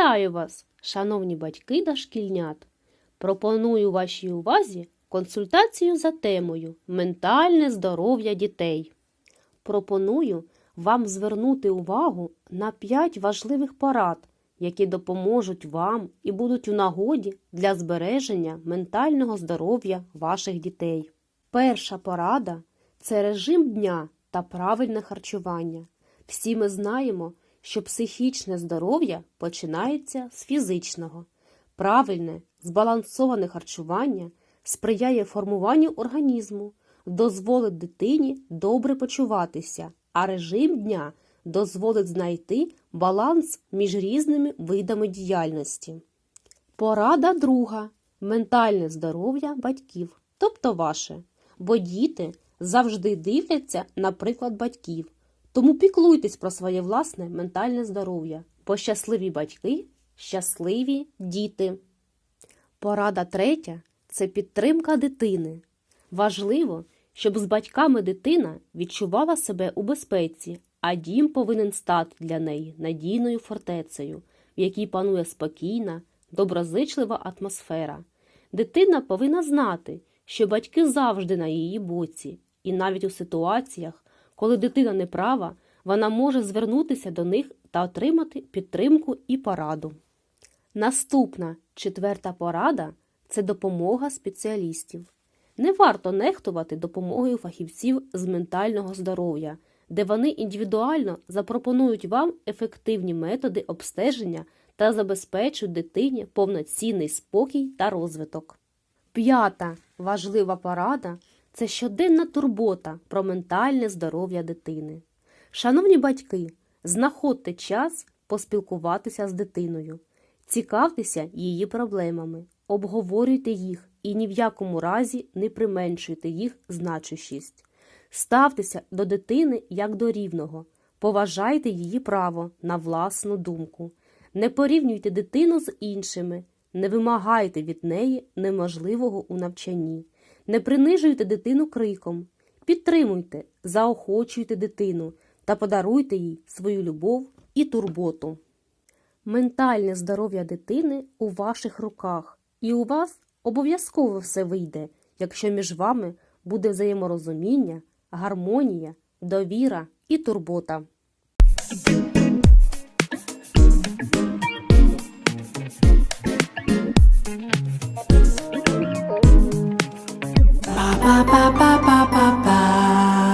Вітаю вас, шановні батьки та шкільнят. Пропоную вашій увазі консультацію за темою Ментальне здоров'я дітей. Пропоную вам звернути увагу на 5 важливих порад, які допоможуть вам і будуть у нагоді для збереження ментального здоров'я ваших дітей. Перша порада це режим дня та правильне харчування. Всі ми знаємо, що психічне здоров'я починається з фізичного. Правильне, збалансоване харчування сприяє формуванню організму, дозволить дитині добре почуватися, а режим дня дозволить знайти баланс між різними видами діяльності. Порада друга ментальне здоров'я батьків, тобто ваше, бо діти завжди дивляться на приклад батьків. Тому піклуйтесь про своє власне ментальне здоров'я, бо щасливі батьки щасливі діти. Порада третя це підтримка дитини. Важливо, щоб з батьками дитина відчувала себе у безпеці, а дім повинен стати для неї надійною фортецею, в якій панує спокійна, доброзичлива атмосфера. Дитина повинна знати, що батьки завжди на її боці, і навіть у ситуаціях, коли дитина не права, вона може звернутися до них та отримати підтримку і пораду. Наступна четверта порада це допомога спеціалістів. Не варто нехтувати допомогою фахівців з ментального здоров'я, де вони індивідуально запропонують вам ефективні методи обстеження та забезпечують дитині повноцінний спокій та розвиток. П'ята важлива порада це щоденна турбота про ментальне здоров'я дитини. Шановні батьки, знаходьте час поспілкуватися з дитиною, цікавтеся її проблемами, обговорюйте їх і ні в якому разі не применшуйте їх значущість. Ставтеся до дитини як до рівного, поважайте її право на власну думку. Не порівнюйте дитину з іншими, не вимагайте від неї неможливого у навчанні, не принижуйте дитину криком, підтримуйте, заохочуйте дитину та подаруйте їй свою любов і турботу. Ментальне здоров'я дитини у ваших руках, і у вас обов'язково все вийде, якщо між вами буде взаєморозуміння, гармонія, довіра і турбота.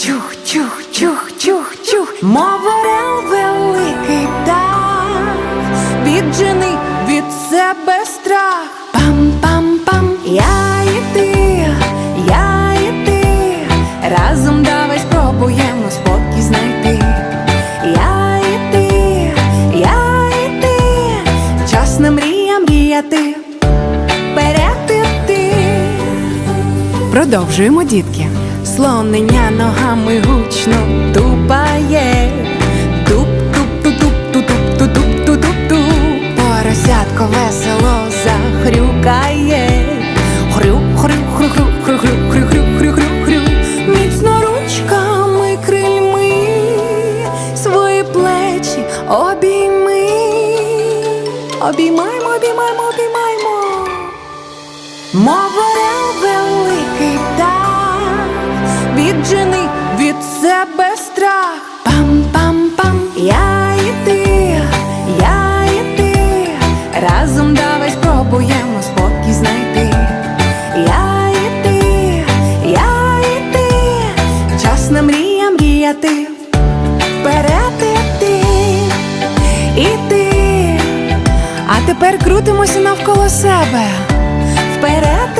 чух, чух, чух, чух, чух, мов орел великий птах, віджени від себе страх. Пам-пам-пам, я і ти, я і ти, разом давай спробуємо спокій знайти. Я і ти, я і ти, час на мрія мріяти. Продовжуємо, дітки. Слонення ногами гучно тупає. туп туп ту туп ту туп ту туп ту туп ту Поросятко весело захрюкає. Хрю, хрю, хрю, хрю, хрю, хрю, крильми свої плечі обійми. Обіймаймо, обіймаймо, обіймаймо. Мов віджени від себе страх. Пам-пам-пам, я і ти, я і ти, разом давай спробуємо спокій знайти. Я і ти, я і ти, час на мрія мріяти, вперед іти, ти, а тепер крутимося навколо себе. Вперед.